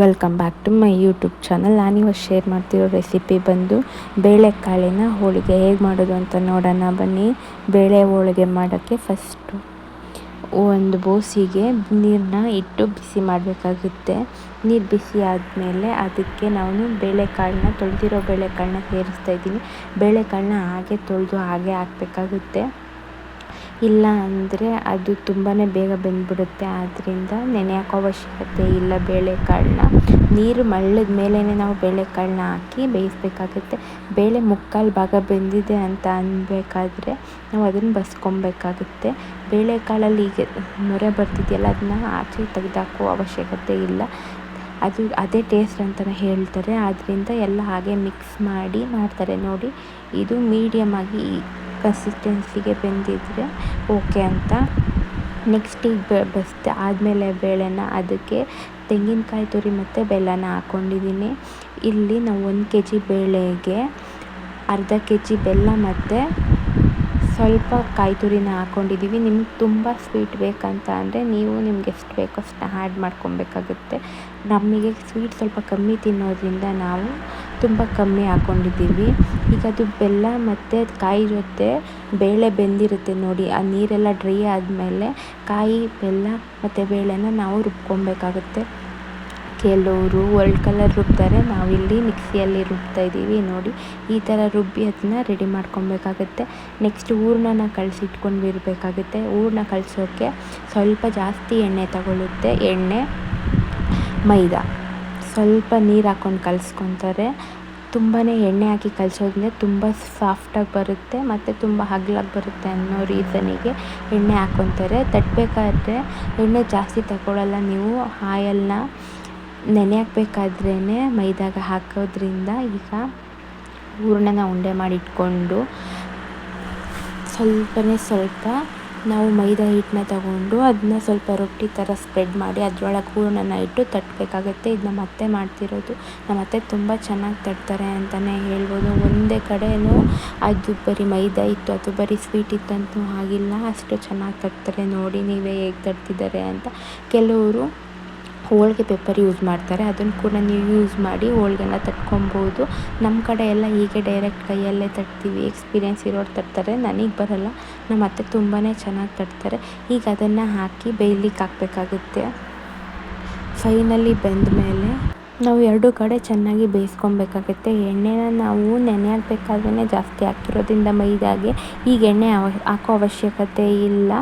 Welcome back to my YouTube channel ನಾನಿವತ್ತು share ಮಾಡ್ತಿರೋ recipe ಬಂದು ಬೇಳೆಕಾಳಿನ ಹೋಳಿಗೆ ಹೇಗೆ ಮಾಡೋದು ಅಂತ ನೋಡೋಣ ಬನ್ನಿ. ಬೇಳೆ ಹೋಳಿಗೆ ಮಾಡೋಕ್ಕೆ ಫಸ್ಟು ಒಂದು ಬೋಸಿಗೆ ನೀರನ್ನ ಇಟ್ಟು ಬಿಸಿ ಮಾಡಬೇಕಾಗುತ್ತೆ. ನೀರು ಬಿಸಿ ಆದಮೇಲೆ ಅದಕ್ಕೆ ನಾನು ಬೇಳೆಕಾಳನ್ನ ತೊಳೆದಿರೋ ಬೇಳೆಕಾಳನ್ನ ಸೇರಿಸ್ತಾ ಇದ್ದೀನಿ. ಬೇಳೆಕಾಳನ್ನ ಹಾಗೆ ತೊಳೆದು ಹಾಗೆ ಹಾಕಬೇಕಾಗುತ್ತೆ. ಇಲ್ಲ ಅಂದರೆ ಅದು ತುಂಬಾ ಬೇಗ ಬೆಂದ್ಬಿಡುತ್ತೆ. ಆದ್ದರಿಂದ ನೆನೆ ಹಾಕೋ ಅವಶ್ಯಕತೆ ಇಲ್ಲ ಬೇಳೆಕಾಳನ್ನ. ನೀರು ಮಳ್ಳದ ಮೇಲೇ ನಾವು ಬೇಳೆಕಾಳನ್ನ ಹಾಕಿ ಬೇಯಿಸಬೇಕಾಗುತ್ತೆ. ಬೇಳೆ ಮುಕ್ಕಾಲು ಭಾಗ ಬೆಂದಿದೆ ಅಂತ ಅನ್ನಬೇಕಾದ್ರೆ ನಾವು ಅದನ್ನು ಬಸ್ಕೊಬೇಕಾಗುತ್ತೆ ಬೇಳೆಕಾಳಲ್ಲಿ ಈಗ ಮೊರೆ ಬರ್ತಿದೆಯಲ್ಲ, ಅದನ್ನ ಆಚೆ ತೆಗೆದಾಕೋ ಅವಶ್ಯಕತೆ ಇಲ್ಲ. ಅದು ಅದೇ ಟೇಸ್ಟ್ ಅಂತಲೇ ಹೇಳ್ತಾರೆ. ಆದ್ದರಿಂದ ಎಲ್ಲ ಹಾಗೆ ಮಿಕ್ಸ್ ಮಾಡಿ ಮಾಡ್ತಾರೆ ನೋಡಿ. ಇದು ಮೀಡಿಯಮ್ ಆಗಿ ಕನ್ಸಿಸ್ಟೆನ್ಸಿಗೆ ಬೆಂದಿದ್ದರೆ ಓಕೆ ಅಂತ. ನೆಕ್ಸ್ಟ್ ಈಗ ಬಸ್ತೆ ಆದಮೇಲೆ ಬೇಳೆನ ಅದಕ್ಕೆ ತೆಂಗಿನಕಾಯಿ ತುರಿ ಮತ್ತು ಬೆಲ್ಲನ ಹಾಕ್ಕೊಂಡಿದ್ದೀನಿ ಇಲ್ಲಿ ನಾವು ಒಂದು ಕೆ ಜಿ ಬೇಳೆಗೆ ಅರ್ಧ ಕೆ ಜಿ ಬೆಲ್ಲ ಮತ್ತು ಸ್ವಲ್ಪ ಕಾಯಿ ತುರಿನ ಹಾಕ್ಕೊಂಡಿದ್ದೀವಿ ನಿಮ್ಗೆ ತುಂಬ ಸ್ವೀಟ್ ಬೇಕಂತ ಅಂದರೆ ನೀವು ನಿಮ್ಗೆ ಎಷ್ಟು ಬೇಕೋ ಅಷ್ಟು ಆ್ಯಡ್ ಮಾಡ್ಕೊಬೇಕಾಗುತ್ತೆ. ನಮಗೆ ಸ್ವೀಟ್ ಸ್ವಲ್ಪ ಕಮ್ಮಿ ತಿನ್ನೋದ್ರಿಂದ ನಾವು ತುಂಬ ಕಮ್ಮಿ ಹಾಕ್ಕೊಂಡಿದ್ದೀವಿ ಈಗ ಅದು ಬೆಲ್ಲ ಮತ್ತು ಕಾಯಿ ಜೊತೆ ಬೇಳೆ ಬೆಂದಿರುತ್ತೆ ನೋಡಿ. ಆ ನೀರೆಲ್ಲ ಡ್ರೈ ಆದಮೇಲೆ ಕಾಯಿ, ಬೆಲ್ಲ ಮತ್ತು ಬೇಳೆನ ನಾವು ರುಬ್ಕೊಬೇಕಾಗುತ್ತೆ. ಕೆಲವರು ವರ್ಲ್ಡ್ ಕಲರ್ ರುಬ್ತಾರೆ ನಾವಿಲ್ಲಿ ಮಿಕ್ಸಿಯಲ್ಲಿ ರುಬ್ತಾ ಇದ್ದೀವಿ ನೋಡಿ ಈ ಥರ ರುಬ್ಬಿ ಅದನ್ನ ರೆಡಿ ಮಾಡ್ಕೊಬೇಕಾಗತ್ತೆ ನೆಕ್ಸ್ಟ್ ಹೂರ್ಣನ ಇರಬೇಕಾಗುತ್ತೆ ಹೂರ್ಣ ಕಳಿಸೋಕ್ಕೆ ಸ್ವಲ್ಪ ಜಾಸ್ತಿ ಎಣ್ಣೆ ತಗೊಳ್ಳುತ್ತೆ ಎಣ್ಣೆ ಮೈದಾ ಸ್ವಲ್ಪ ನೀರು ಹಾಕ್ಕೊಂಡು ಕಲಿಸ್ಕೊತಾರೆ ತುಂಬಾ ಎಣ್ಣೆ ಹಾಕಿ ಕಲಿಸೋದ್ರಿಂದ ತುಂಬ ಸಾಫ್ಟಾಗಿ ಬರುತ್ತೆ ಮತ್ತು ತುಂಬ ಹಗ್ಲಾಗಿ ಬರುತ್ತೆ ಅನ್ನೋ ರೀಸನಿಗೆ ಎಣ್ಣೆ ಹಾಕ್ಕೊತಾರೆ ತಟ್ಟಬೇಕಾದ್ರೆ ಎಣ್ಣೆ ಜಾಸ್ತಿ ತಗೊಳ್ಳಲ್ಲ ನೀವು ಆಯಲ್ನ ನೆನೆ ಹಾಕ್ಬೇಕಾದ್ರೇ ಮೈದಾಗ ಹಾಕೋದ್ರಿಂದ ಈಗ ಹೂರ್ಣನ ಉಂಡೆ ಮಾಡಿ ಇಟ್ಕೊಂಡು ಸ್ವಲ್ಪನೇ ಸ್ವಲ್ಪ ನಾವು ಮೈದಾ ಹಿಟ್ಟನ್ನ ತಗೊಂಡು ಅದನ್ನ ಸ್ವಲ್ಪ ರೊಟ್ಟಿ ಥರ ಸ್ಪ್ರೆಡ್ ಮಾಡಿ ಅದರೊಳಗೆ ಹೂರ್ಣನ ಇಟ್ಟು ತಟ್ಟಬೇಕಾಗತ್ತೆ ಇದನ್ನ ಮತ್ತೆ ಮಾಡ್ತಿರೋದು. ನಮ್ಮ ಅತ್ತೆ ತುಂಬ ಚೆನ್ನಾಗಿ ತಟ್ತಾರೆ ಅಂತಲೇ ಹೇಳ್ಬೋದು. ಒಂದೇ ಕಡೆಯೂ ಅದು ಬರೀ ಮೈದಾ ಇತ್ತು, ಅದು ಬರೀ ಸ್ವೀಟ್ ಇತ್ತಂತೂ ಆಗಿಲ್ಲ. ಅಷ್ಟು ಚೆನ್ನಾಗಿ ತಟ್ತಾರೆ. ನೋಡಿ ನೀವೇ ಹೇಗೆ ತಟ್ತಿದ್ದಾರೆ ಅಂತ. ಕೆಲವರು ಹೋಳಿಗೆ ಪೇಪರ್ ಯೂಸ್ ಮಾಡ್ತಾರೆ. ಅದನ್ನು ಕೂಡ ನೀವು ಯೂಸ್ ಮಾಡಿ ಹೋಳಿಗೆನ ತಟ್ಕೊಬೋದು. ನಮ್ಮ ಕಡೆ ಎಲ್ಲ ಹೀಗೆ ಡೈರೆಕ್ಟ್ ಕೈಯಲ್ಲೇ ತಟ್ತೀವಿ. ಎಕ್ಸ್ಪೀರಿಯೆನ್ಸ್ ಇರೋರು ತಟ್ತಾರೆ. ನನಗೆ ಬರಲ್ಲ. ನಮ್ಮ ಅತ್ತೆ ತುಂಬಾ ಚೆನ್ನಾಗಿ ತಟ್ತಾರೆ. ಈಗ ಅದನ್ನು ಹಾಕಿ ಬೇಯ್ಲಿಕ್ಕೆ ಹಾಕಬೇಕಾಗುತ್ತೆ. ಫೈನಲಿ ಬೆಂದ ಮೇಲೆ ನಾವು ಎರಡು ಕಡೆ ಚೆನ್ನಾಗಿ ಬೇಯಿಸ್ಕೊಬೇಕಾಗುತ್ತೆ. ಎಣ್ಣೆನ ನಾವು ನೆನೆ ಜಾಸ್ತಿ ಹಾಕಿರೋದ್ರಿಂದ ಮೈದಾಗೆ ಈಗ ಎಣ್ಣೆ ಹಾಕೋ ಅವಶ್ಯಕತೆ ಇಲ್ಲ.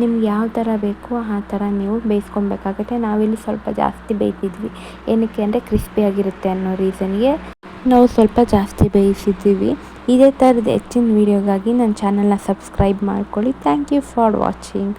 ನಿಮ್ಗೆ ಯಾವ ಥರ ಬೇಕೋ ಆ ಥರ ನೀವು ಬೇಯಿಸ್ಕೊಬೇಕಾಗುತ್ತೆ. ನಾವಿಲ್ಲಿ ಸ್ವಲ್ಪ ಜಾಸ್ತಿ ಬೇಯ್ತಿದ್ವಿ. ಏನಕ್ಕೆ ಅಂದರೆ ಕ್ರಿಸ್ಪಿಯಾಗಿರುತ್ತೆ ಅನ್ನೋ ರೀಸನ್ಗೆ ನಾವು ಸ್ವಲ್ಪ ಜಾಸ್ತಿ ಬೇಯಿಸಿದ್ದೀವಿ ಇದೇ ಥರದ ಹೆಚ್ಚಿನ ವೀಡಿಯೋಗಾಗಿ ನನ್ನ ಚಾನಲ್ನ ಸಬ್ಸ್ಕ್ರೈಬ್ ಮಾಡ್ಕೊಳ್ಳಿ. Thank you for watching.